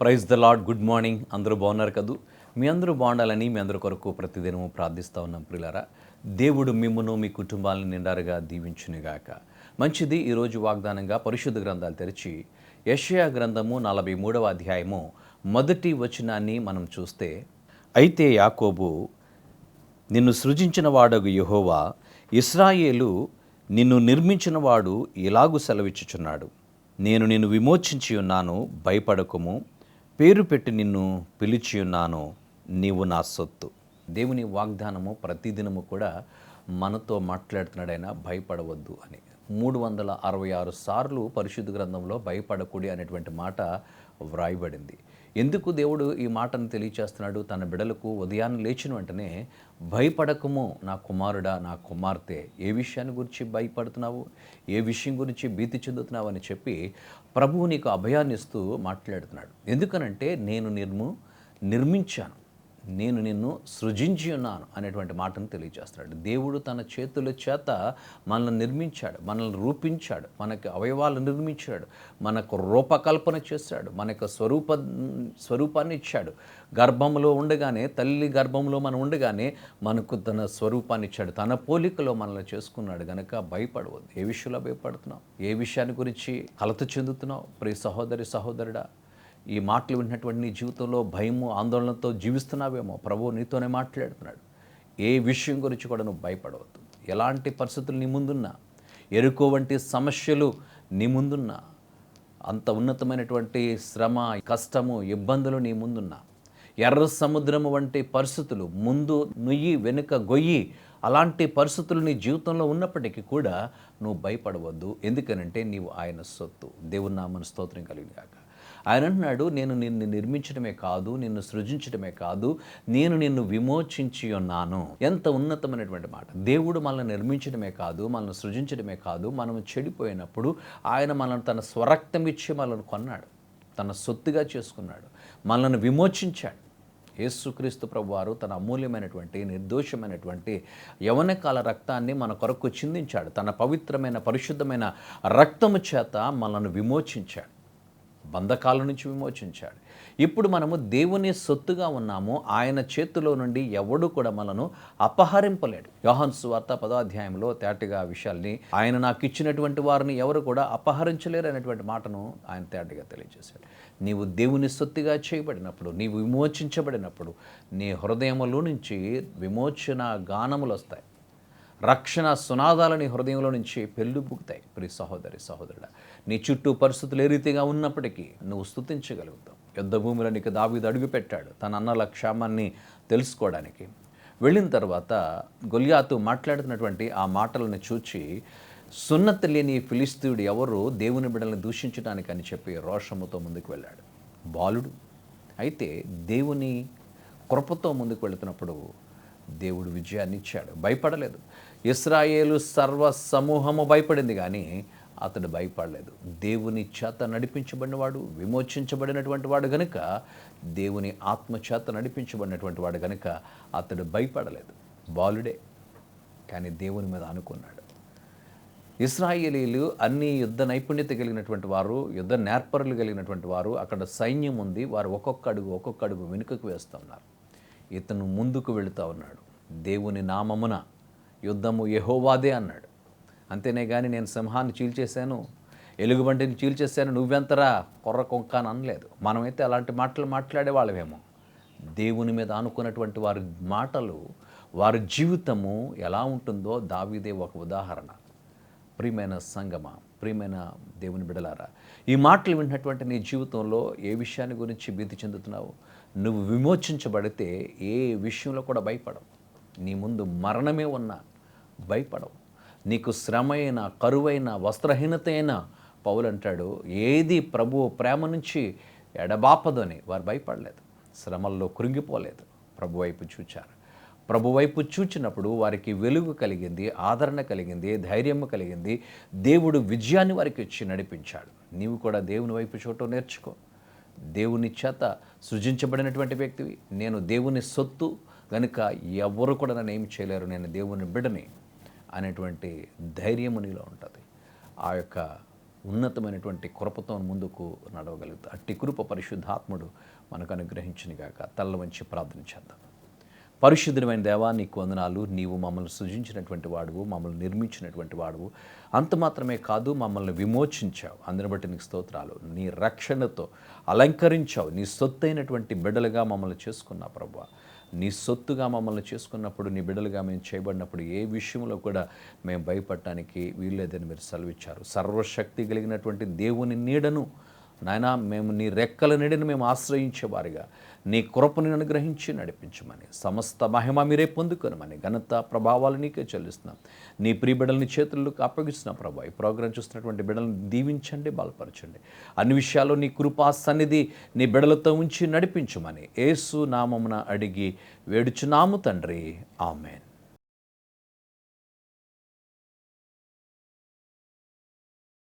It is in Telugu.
Praise the Lord good morning. అందరూ బాగున్నారు కదూ? మీ అందరూ బాగుండాలని మీ అందరి కొరకు ప్రతిదినము ప్రార్థిస్తూ ఉన్నాం ప్రియులారా. దేవుడు మిమ్మును మీ కుటుంబాలను నిండారుగా దీవించునుగాక. మంచిది ఈరోజు వాగ్దానంగా పరిశుద్ధ గ్రంథాలు తెరిచి యషయా గ్రంథము నలభై మూడవ అధ్యాయము మొదటి వచనాన్ని మనం చూస్తే అయితే యాకోబు నిన్ను సృజించిన వాడగు యెహోవా ఇస్రాయేలు నిన్ను నిర్మించిన వాడు ఇలాగు సెలవిచ్చుచున్నాడు. నేను నిన్ను విమోచించి ఉన్నాను భయపడకుము. పేరు పెట్టి నిన్ను పిలిచి ఉన్నాను నీవు నా సొత్తు. దేవుని వాగ్దానము ప్రతిదినము కూడా మనతో మాట్లాడుతున్నాడైనా భయపడవద్దు అని. మూడు వందల అరవై ఆరు సార్లు పరిశుద్ధ గ్రంథంలో భయపడకూడి అనేటువంటి మాట వ్రాయబడింది. ఎందుకు దేవుడు ఈ మాటను తెలియచేస్తున్నాడు? తన బిడలకు ఉదయాన్నే లేచిన వెంటనే భయపడకము నా కుమారుడా నా కుమార్తె. ఏ విషయాన్ని గురించి భయపడుతున్నావు? ఏ విషయం గురించి భీతి చెందుతున్నావు? అని చెప్పి ప్రభువు నీకు అభయాన్ని ఇస్తూ మాట్లాడుతున్నాడు. ఎందుకనంటే నేను నిర్ము నిర్మించాను. నేను నిన్ను సృజించి ఉన్నాను అనేటువంటి మాటను తెలియజేస్తున్నాడు. దేవుడు తన చేతుల చేత మనల్ని నిర్మించాడు మనల్ని రూపించాడు మనకి అవయవాలు నిర్మించాడు మనకు రూపకల్పన చేశాడు మనకు స్వరూప స్వరూపాన్ని ఇచ్చాడు. గర్భంలో ఉండగానే తల్లి గర్భంలో మనం ఉండగానే మనకు తన స్వరూపాన్ని ఇచ్చాడు. తన పోలికలో మనల్ని చేసుకున్నాడు. గనక భయపడవద్దు. ఏ విషయంలో భయపడుతున్నావు? ఏ విషయాన్ని గురించి కలత చెందుతున్నావు? ప్రియ సహోదరి సహోదరుడా ఈ మాటలు వింటున్నటువంటి నీ జీవితంలో భయము ఆందోళనతో జీవిస్తున్నావేమో? ప్రభువు నీతోనే మాట్లాడుతున్నాడు. ఏ విషయం గురించి కూడా నువ్వు భయపడవద్దు. ఎలాంటి పరిస్థితులు నీ ముందున్నా? ఎరుకో వంటి సమస్యలు నీ ముందున్నా? అంత ఉన్నతమైనటువంటి శ్రమ కష్టము ఇబ్బందులు నీ ముందున్నా? ఎర్ర సముద్రము వంటి పరిస్థితులు ముందు నుయ్యి వెనుక గొయ్యి అలాంటి పరిస్థితులు నీ జీవితంలో ఉన్నప్పటికీ కూడా నువ్వు భయపడవద్దు. ఎందుకనంటే నీవు ఆయన సొత్తు. దేవుని నామన స్తోత్రం కలిగినాక ఆయన అంటున్నాడు నేను నిన్ను నిర్మించడమే కాదు నిన్ను సృజించడమే కాదు నేను నిన్ను విమోచించి ఉన్నాను. ఎంత ఉన్నతమైనటువంటి మాట. దేవుడు మనల్ని నిర్మించడమే కాదు మనల్ని సృజించడమే కాదు మనం చెడిపోయినప్పుడు ఆయన మనల్ని తన స్వరక్తం ఇచ్చి మనల్ని కొన్నాడు తన సొత్తుగా చేసుకున్నాడు మనల్ని విమోచించాడు. యేసుక్రీస్తు ప్రభువారు తన అమూల్యమైనటువంటి నిర్దోషమైనటువంటి యవనకాల రక్తాన్ని మన కొరకు చిందించాడు. తన పవిత్రమైన పరిశుద్ధమైన రక్తము చేత మనల్ని విమోచించాడు. బంధకాల నుంచి విమోచించాడు. ఇప్పుడు మనము దేవుని సొత్తుగా ఉన్నాము. ఆయన చేతిలో నుండి ఎవడు కూడా మనను అపహరింపలేడు. యోహన్ సువార్త పదాధ్యాయంలో తేటగా విషయాల్ని ఆయన నాకు ఇచ్చినటువంటి వారిని ఎవరు కూడా అపహరించలేరు అనేటువంటి మాటను ఆయన తేటగా తెలియజేశాడు. నీవు దేవుని సొత్తుగా చేయబడినప్పుడు నీవు విమోచించబడినప్పుడు నీ హృదయములో నుంచి విమోచన గానములు వస్తాయి. రక్షణ సునాదాలని హృదయంలో నుంచి పెళ్ళుబుకుతాయి. ప్రి సహోదరి సహోదరుడ నీ చుట్టూ పరిస్థితులు ఏ రీతిగా ఉన్నప్పటికీ నువ్వు స్థుతించగలుగుతావు యుద్ధ భూమిలో నీకు దావీదు అడుగుపెట్టాడు తన అన్నల క్షేమాన్ని తెలుసుకోవడానికి. వెళ్ళిన తర్వాత గొలియాతు మాట్లాడుతున్నటువంటి ఆ మాటలను చూచి సున్నతి లేని ఫిలిస్తీయుడు ఎవరు? దేవుని బిడ్డల్ని దూషించడానికి అని చెప్పి రోషముతో ముందుకు వెళ్ళాడు. బాలుడు. అయితే దేవుని కృపతో ముందుకు వెళుతున్నప్పుడు దేవుడు విజయాన్ని ఇచ్చాడు. భయపడలేదు. ఇస్రాయేలు సర్వ సమూహము భయపడింది కానీ అతడు భయపడలేదు. దేవుని చేత నడిపించబడినవాడు విమోచించబడినటువంటి వాడు గనుక దేవుని ఆత్మ చేత నడిపించబడినటువంటి వాడు గనుక అతడు భయపడలేదు. బాలుడే కానీ దేవుని మీద అనుకున్నాడు ఇస్రాయేలీలు అన్ని యుద్ధ నైపుణ్యత కలిగినటువంటి వారు యుద్ధ నేర్పరులు కలిగినటువంటి వారు అక్కడ సైన్యం ఉంది. వారు ఒక్కొక్క అడుగు ఒక్కొక్క అడుగు వెనుకకు వేస్తూ ఉన్నారు. ఇతను ముందుకు వెళుతూ ఉన్నాడు. దేవుని నామమున యుద్ధము యహోవాదే అన్నాడు. అంతేనే కానీ నేను సింహాన్ని చీల్చేశాను ఎలుగుబంటిని చీల్చేశాను నువ్వెంతరా కొర్ర కొంక అని అనలేదు. మనమైతే అలాంటి మాటలు మాట్లాడే వాళ్ళమేమో. దేవుని మీద అనుకున్నటువంటి వారి మాటలు వారి జీవితము ఎలా ఉంటుందో దావీదే ఒక ఉదాహరణ. ప్రియమైన సంగమ ప్రియమైన దేవుని బిడలారా ఈ మాటలు విన్నటువంటి నీ జీవితంలో ఏ విషయాన్ని గురించి భీతి చెందుతున్నావు? నువ్వు విమోచించబడితే ఏ విషయంలో కూడా భయపడవు. నీ ముందు మరణమే ఉన్నా భయపడవు. నీకు శ్రమైన కరువైన వస్త్రహీనత అయినా పౌలు అంటాడు ఏది ప్రభువు ప్రేమ నుంచి ఎడబాపదని వారు భయపడలేదు. శ్రమల్లో కృంగిపోలేదు. ప్రభు వైపు చూచారు. ప్రభు వైపు చూచినప్పుడు వారికి వెలుగు కలిగింది ఆదరణ కలిగింది ధైర్యం కలిగింది. దేవుడు విజయాన్ని వారికి ఇచ్చి నడిపించాడు. నీవు కూడా దేవుని వైపు చూడటం నేర్చుకో. దేవుని చేత సృజించబడినటువంటి వ్యక్తివి. నేను దేవుని సొత్తు కనుక ఎవరు కూడా నన్ను ఏమి చేయలేరు నేను దేవుని బిడని అనేటువంటి ధైర్యము నీలో ఉంటుంది. ఆ యొక్క ఉన్నతమైనటువంటి కృపతో ముందుకు నడవగలుగుతా. అట్టి కృప పరిశుద్ధాత్ముడు మనకు అనుగ్రహించిన గాక. తల్ల వంచి ప్రార్థన చేద్దాం. పరిశుద్ధమైన దేవా నీకు వందనాలు. నీవు మమ్మల్ని సృజించినటువంటి వాడువు మమ్మల్ని నిర్మించినటువంటి వాడువు. అంత మాత్రమే కాదు మమ్మల్ని విమోచించావు. అందుని బట్టి నీకు స్తోత్రాలు. నీ రక్షణతో అలంకరించావు. నీ సొత్తైనటువంటి బిడ్డలుగా మమ్మల్ని చేసుకున్నా ప్రభావ నీ సొత్తుగా మమ్మల్ని చేసుకున్నప్పుడు నీ బిడ్డలుగా మేము చేయబడినప్పుడు ఏ విషయంలో కూడా మేము భయపడటానికి వీల్లేదని మీరు సెలవిచ్చారు. సర్వశక్తి కలిగినటువంటి దేవుని నీడను నాయన మేము నీ రెక్కల నీడను మేము ఆశ్రయించేవారిగా నీ కృపను అనుగ్రహించి నడిపించమని. సమస్త మహిమ మీరే పొందుకొనమని. ఘనత ప్రభావాలు నీకే చెల్లిస్తున్నాం. నీ ప్రియ బిడ్డలని చేతుల్లోకి అప్పగిస్తున్న ప్రభా. ఈ ప్రోగ్రాం చూస్తున్నటువంటి బిడ్డలను దీవించండి బలపరచండి. అన్ని విషయాల్లో నీ కృపా సన్నిధి నీ బిడలతో ఉంచి నడిపించమని. ఏసు నామమున అడిగి వేడుచున్నాము తండ్రి. ఆమెన్.